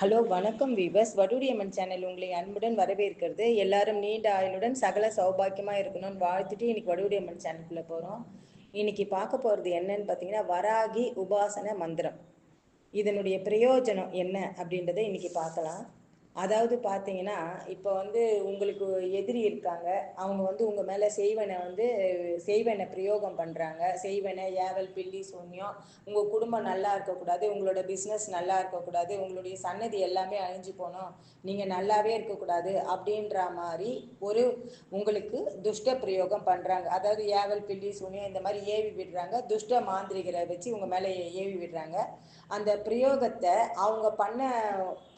Hello வணக்கம் viewers. வடுடியம்மன் channel உங்களை அன்புடன் வரவேற்கிறது. எல்லாரும் நீண்ட ஆயுளுடன் சகல சௌபாக்கியமா இருக்கணும்னு வாழ்த்துட்டு இன்னைக்கு வடுடியம்மன் சேனலுக்குள்ள போறோம். இன்னைக்கு பார்க்க போறது என்னன்னு பார்த்தீங்கன்னா வராகி உபாசன மந்திரம். இதனுடைய பிரயோஜனம் என்ன அப்படின்றத இன்னைக்கு பார்க்கலாம். அதாவது பார்த்தீங்கன்னா இப்போ வந்து உங்களுக்கு எதிரி இருக்காங்க. அவங்க வந்து உங்கள் மேலே செய்வனை வந்து செய்வனை பிரயோகம் பண்ணுறாங்க செய்வனை ஏவல் பில்லி சூன்யம். உங்கள் குடும்பம் நல்லா இருக்கக்கூடாது. உங்களோட பிஸ்னஸ் நல்லா இருக்கக்கூடாது. உங்களுடைய சன்னதி எல்லாமே அழிஞ்சு போகணும் நீங்கள் நல்லாவே இருக்கக்கூடாது அப்படின்ற மாதிரி ஒரு உங்களுக்கு துஷ்ட பிரயோகம் பண்ணுறாங்க அதாவது ஏவல் பில்லி சூன்யம் இந்த மாதிரி ஏவி விடுறாங்க. துஷ்ட மாந்திரிகரை வச்சு உங்கள் மேலே ஏவி விடுறாங்க. அந்த பிரயோகத்தை அவங்க பண்ண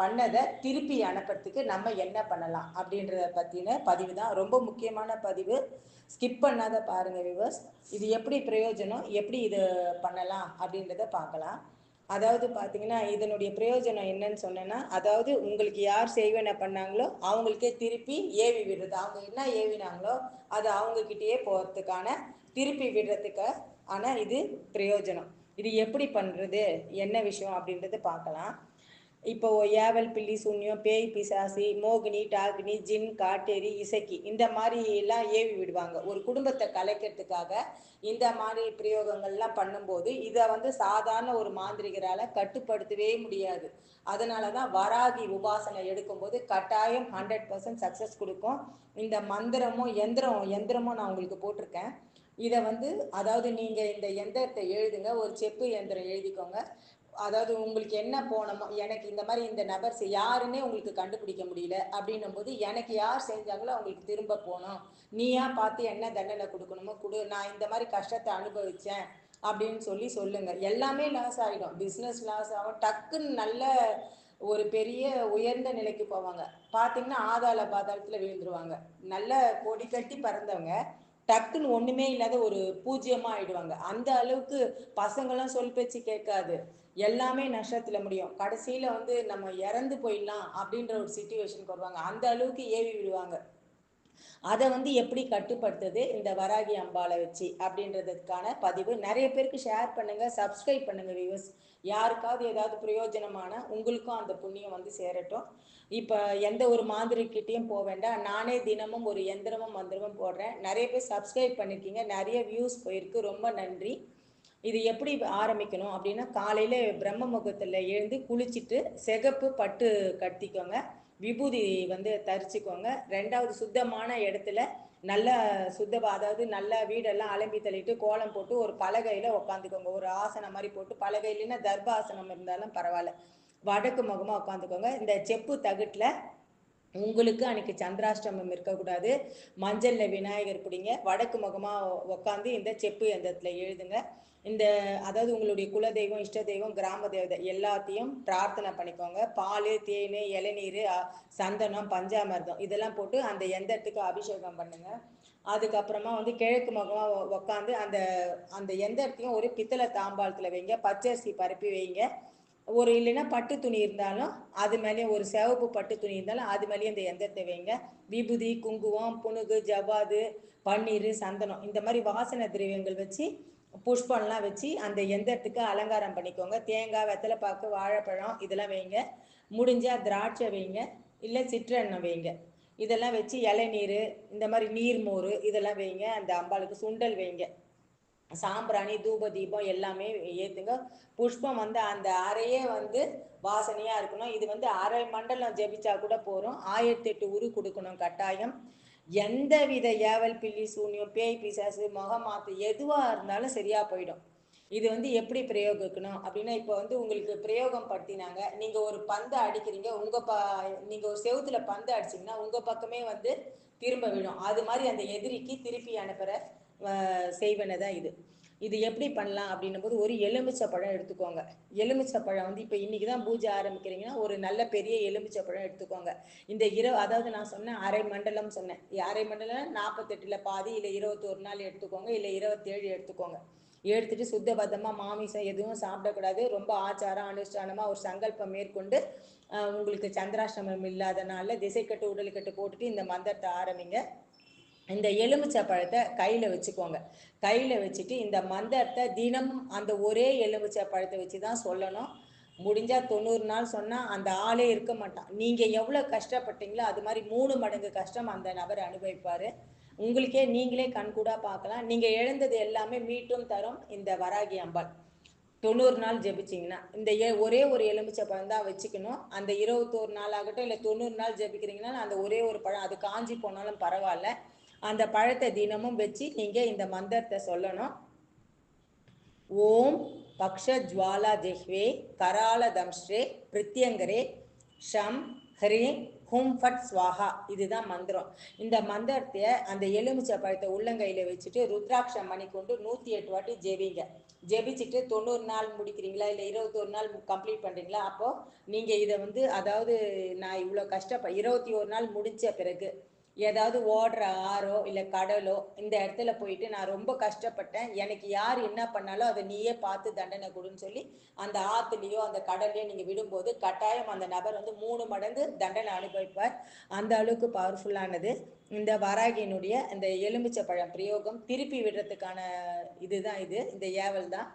பண்ணதை திருப்பி அனுப்புறதுக்கு நம்ம என்ன பண்ணலாம் அப்படின்றத பற்றின பதிவு தான். ரொம்ப முக்கியமான பதிவு. ஸ்கிப் பண்ணாத பாருங்கள் விவர்ஸ் இது எப்படி பிரயோஜனம்? எப்படி இது பண்ணலாம் அப்படின்றத பார்க்கலாம். அதாவது பார்த்தீங்கன்னா இதனுடைய பிரயோஜனம் என்னன்னு சொன்னேன்னா அதாவது உங்களுக்கு யார் செய்வன பண்ணாங்களோ அவங்களுக்கே திருப்பி ஏவி விடுறது. அவங்க என்ன ஏவினாங்களோ அது அவங்கக்கிட்டேயே போகிறதுக்கான திருப்பி விடுறதுக்கு ஆனால் இது பிரயோஜனம். இது எப்படி பண்ணுறது என்ன விஷயம் அப்படின்றத பார்க்கலாம். இப்போ ஏவல் பில்லி சூன்யம் பேய் பிசாசி மோகினி டாகினி ஜின் காட்டேரி இசக்கி இந்த மாதிரி எல்லாம் ஏவி விடுவாங்க. ஒரு குடும்பத்தை கலைக்கிறதுக்காக இந்த மாதிரி பிரயோகங்கள்லாம் பண்ணும்போது இதை வந்து சாதாரண ஒரு மாந்திரிகரால் கட்டுப்படுத்தவே முடியாது. அதனால தான் வராகி உபாசனை எடுக்கும்போது கட்டாயம் ஹண்ட்ரட் பர்சன்ட் சக்ஸஸ் கொடுக்கும். இந்த மந்திரமும் எந்திரம் எந்திரமும் நான் உங்களுக்கு போட்டிருக்கேன். இதை வந்து அதாவது நீங்கள் இந்த எந்திரத்தை எழுதுங்க. ஒரு செப்பு எந்திரம் எழுதிக்கோங்க. அதாவது உங்களுக்கு என்ன போனமோ எனக்கு இந்த மாதிரி இந்த நபர் யாருன்னே உங்களுக்கு கண்டுபிடிக்க முடியல அப்படின்னும் போது எனக்கு யார் செஞ்சாங்களோ அவங்களுக்கு திரும்ப போகணும். நீயா பார்த்து என்ன தண்டனை கொடுக்கணுமோ கொடு நான் இந்த மாதிரி கஷ்டத்தை அனுபவிச்சேன் அப்படின்னு சொல்லி சொல்லுங்க. எல்லாமே லாஸ் ஆகிடும் பிஸ்னஸ் லாஸ் ஆகும். டக்குன்னு நல்ல ஒரு பெரிய உயர்ந்த நிலைக்கு போவாங்க. பார்த்தீங்கன்னா ஆதாள பாதாளத்தில் விழுந்துருவாங்க. நல்ல கொடி கட்டி பறந்தவங்க டக்குன்னு ஒண்ணுமே இல்லாத ஒரு பூஜ்ஜியமாக ஆயிடுவாங்க. அந்த அளவுக்கு பசங்களாம் சொல் பேச்சு கேட்காது. எல்லாமே நஷ்டத்துல முடியும். கடைசியில வந்து நம்ம இறந்து போயிடலாம் அப்படின்ற ஒரு சுச்சுவேஷனுக்கு வருவாங்க. அந்த அளவுக்கு ஏவி விடுவாங்க. அதை வந்து எப்படி கட்டுப்படுத்துது? இந்த வராகி அம்பாவை வச்சு அப்படின்றதுக்கான பதிவு. நிறைய பேருக்கு ஷேர் பண்ணுங்க சப்ஸ்கிரைப் பண்ணுங்க வியூவர்ஸ் யாருக்காவது ஏதாவது பிரயோஜனமான உங்களுக்கும் அந்த புண்ணியம் வந்து சேரட்டும். இப்போ எந்த ஒரு மாந்திரிக்கிட்டையும் போக வேண்டாம். நானே தினமும் ஒரு எந்திரமும் மந்திரமும் போடுறேன். நிறைய பேர் சப்ஸ்கிரைப் பண்ணியிருக்கீங்க நிறைய வியூஸ் போயிருக்கு. ரொம்ப நன்றி. இது எப்படி ஆரம்பிக்கணும் அப்படின்னா காலையில் பிரம்ம முகத்தில் எழுந்து குளிச்சுட்டு சிகப்பு பட்டு கட்டிக்கோங்க. விபூதி வந்து தரிச்சுக்கோங்க. ரெண்டாவது சுத்தமான இடத்துல நல்ல சுத்த அதாவது நல்ல வீடெல்லாம் அலம்பி தள்ளிட்டு கோலம் போட்டு ஒரு பலகையில் உட்காந்துக்கோங்க ஒரு ஆசனம் மாதிரி போட்டு பலகையிலன்னா தர்ப ஆசனம் இருந்தாலும் பரவாயில்ல. வடக்கு முகமாக உட்காந்துக்கோங்க இந்த செப்பு தகுட்டில் உங்களுக்கு அன்னைக்கு சந்திராஷ்டமம் இருக்கக்கூடாது. மஞ்சள்ல விநாயகர் பிடிங்க. வடக்கு முகமாக உட்காந்து இந்த செப்பு எந்தத்தில் எழுதுங்க. இந்த அதாவது உங்களுடைய குலதெய்வம் இஷ்ட தெய்வம் கிராம தேவதை எல்லாத்தையும் பிரார்த்தனை பண்ணிக்கோங்க. பால் தேன் இளநீர் சந்தனம் பஞ்சாமிர்தம் இதெல்லாம் போட்டு அந்த எந்தத்துக்கு அபிஷேகம் பண்ணுங்க. அதுக்கப்புறமா வந்து கிழக்கு முகமாக உட்காந்து அந்த அந்த எந்த இடத்தையும் ஒரு பித்தளை தாம்பாளத்தில் வைங்க. பச்சரிசி பரப்பி வைங்க. ஒரு இல்லைன்னா பட்டு துணி இருந்தாலும் அது மேலேயே ஒரு சிவப்பு பட்டு துணி இருந்தாலும் அது மேலேயே இந்த எந்திரத்தை வைங்க. விபூதி குங்குமம் புனுகு ஜவ்வாது பன்னீர் சந்தனம் இந்த மாதிரி வாசனை திரவியங்கள் வச்சு புஷ்பம்லாம் வச்சு அந்த எந்திரத்துக்கு அலங்காரம் பண்ணிக்கோங்க. தேங்காய் வெத்தலைப்பாக்கு வாழைப்பழம் இதெல்லாம் வைங்க. முடிஞ்சால் திராட்சை வைங்க. இல்லை சிற்றெண்ணெய் வைங்க. இதெல்லாம் வச்சு இளநீர் இந்த மாதிரி நீர்மோர் இதெல்லாம் வைங்க. அந்த அம்பாளுக்கு சுண்டல் வைங்க. சாம்பிராணி தூப தீபம் எல்லாமே ஏற்றுங்க புஷ்பம் வந்து அந்த அறையே வந்து வாசனையாக இருக்கணும். இது வந்து அரை மண்டலம் ஜெபிச்சா கூட போகிறோம் ஆயிரத்தி எட்டு உரு கொடுக்கணும் கட்டாயம். எந்த வித ஏவல் பில்லி சூன்யம் பேய் பிசாசு முகமாத்து எதுவாக இருந்தாலும் சரியாக போயிடும். இது வந்து எப்படி பிரயோகிக்கணும் அப்படின்னா இப்போ வந்து உங்களுக்கு பிரயோகம் படுத்தினாங்க நீங்கள் ஒரு பந்து அடிக்கிறீங்க உங்கள் ப நீங்கள் ஒரு செவுத்துல பந்து அடிச்சிங்கன்னா உங்கள் பக்கமே வந்து திரும்ப விடும் அது மாதிரி அந்த எதிரிக்கு திருப்பி அனுப்புகிற செய்வனை தான் இது. இது எப்படி பண்ணலாம் அப்படின்னும் போது ஒரு எலுமிச்சை பழம் எடுத்துக்கோங்க. எலுமிச்சை பழம் வந்து இப்போ இன்னைக்கு தான் பூஜை ஆரம்பிக்கிறீங்கன்னா ஒரு நல்ல பெரிய எலுமிச்சை பழம் எடுத்துக்கோங்க. இந்த இரவு அதாவது நான் சொன்னேன் அரை மண்டலம் சொன்னேன். அரை மண்டலம் நாற்பத்தெட்டில் பாதி இல்லை இருபத்தோரு நாள் எடுத்துக்கோங்க இல்லை இருபத்தேழு எடுத்துக்கோங்க. எடுத்துட்டு சுத்தபத்தமாக மாமிசம் எதுவும் சாப்பிடக்கூடாது. ரொம்ப ஆச்சாரம் அனுஷ்டானமாக ஒரு சங்கல்பம் மேற்கொண்டு உங்களுக்கு சந்திராஷ்டமம் இல்லாதனால திசைக்கட்டு உடலுக்கட்டு போட்டுட்டு இந்த மந்திரத்தை ஆரம்பிங்க. இந்த எலுமிச்சை பழத்தை கையில் வச்சுக்கோங்க. கையில் வச்சுட்டு இந்த மந்திரத்தை தினமும் அந்த ஒரே எலுமிச்சை பழத்தை வச்சு தான் சொல்லணும். முடிஞ்சால் தொண்ணூறு நாள் சொன்னால் அந்த ஆளே இருக்க மாட்டான். நீங்கள் எவ்வளோ கஷ்டப்பட்டீங்களோ அது மாதிரி மூணு மடங்கு கஷ்டம் அந்த நபர் அனுபவிப்பார். உங்களுக்கே நீங்களே கண்கூடா பார்க்கலாம். நீங்கள் எழுந்தது எல்லாமே மீட்டும் தரும் இந்த வராகி அம்பாள். தொண்ணூறு நாள் ஜெபிச்சிங்கன்னா இந்த ஒரே ஒரு எலுமிச்சை பழம் தான் வச்சுக்கணும். அந்த இருபத்தோரு நாள் ஆகட்டும் இல்லை தொண்ணூறு நாள் ஜெபிக்கிறீங்கன்னா அந்த ஒரே ஒரு பழம் அது காஞ்சி போனாலும் பரவாயில்ல. அந்த பழத்தை தினமும் வச்சு நீங்க இந்த மந்திரத்தை சொல்லணும். ஓம் பக்ஷ ஜுவாலா ஜெஹ்வே கரால தம்ஸ்ரே பிரித்யங்கரே ஷம் ஹ்ரீம் ஹூம் ஃபட் ஸ்வாஹா. இதுதான் மந்திரம். இந்த மந்திரத்தை அந்த எலுமிச்சை பழத்தை உள்ளங்கையில் வச்சுட்டு ருத்ராட்சம் மணி கொண்டு நூற்றி எட்டு வாட்டி ஜெபிங்க. ஜெபிச்சுட்டு தொண்ணூறு நாள் முடிக்கிறீங்களா? இல்லை இருபத்தொரு நாள் கம்ப்ளீட் பண்ணுறீங்களா அப்போ நீங்கள் இதை வந்து அதாவது நான் இவ்வளோ கஷ்டப்ப இருபத்தி ஒரு நாள் முடிச்ச பிறகு ஏதாவது ஓடுற ஆறோ இல்லை கடலோ இந்த இடத்துல போயிட்டு நான் ரொம்ப கஷ்டப்பட்டேன். எனக்கு யார் என்ன பண்ணாலும் அதை நீயே பார்த்து தண்டனை கொடுன்னு சொல்லி அந்த ஆத்துலேயோ அந்த கடல்லையோ நீங்கள் விடும்போது கட்டாயம் அந்த நபர் வந்து மூணு மடங்கு தண்டனை அனுபவிப்பார். அந்த அளவுக்கு பவர்ஃபுல்லானது இந்த வராகியினுடைய இந்த எலுமிச்சை பழம் பிரயோகம் திருப்பி விடுறதுக்கான இதுதான் இது. இந்த ஏவல் தான்.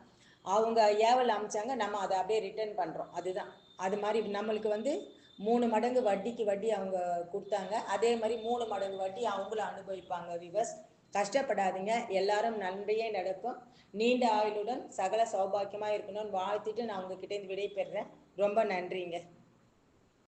அவங்க ஏவல் அமைச்சாங்க. நம்ம அதை அப்படியே ரிட்டர்ன் பண்ணுறோம் அதுதான். அது மாதிரி நம்மளுக்கு வந்து மூணு மடங்கு வட்டிக்கு வட்டி அவங்க கொடுத்தாங்க. அதே மாதிரி மூணு மடங்கு வட்டி அவங்களும் அனுபவிப்பாங்க விவஸ் கஷ்டப்படாதீங்க. எல்லாரும் நன்மையே நடக்கும். நீண்ட ஆயுளுடன் சகல சௌபாக்கியமா இருக்கணும்னு வாழ்த்திட்டு நான் உங்ககிட்ட இருந்து விடை பெறுறேன் ரொம்ப நன்றிங்க.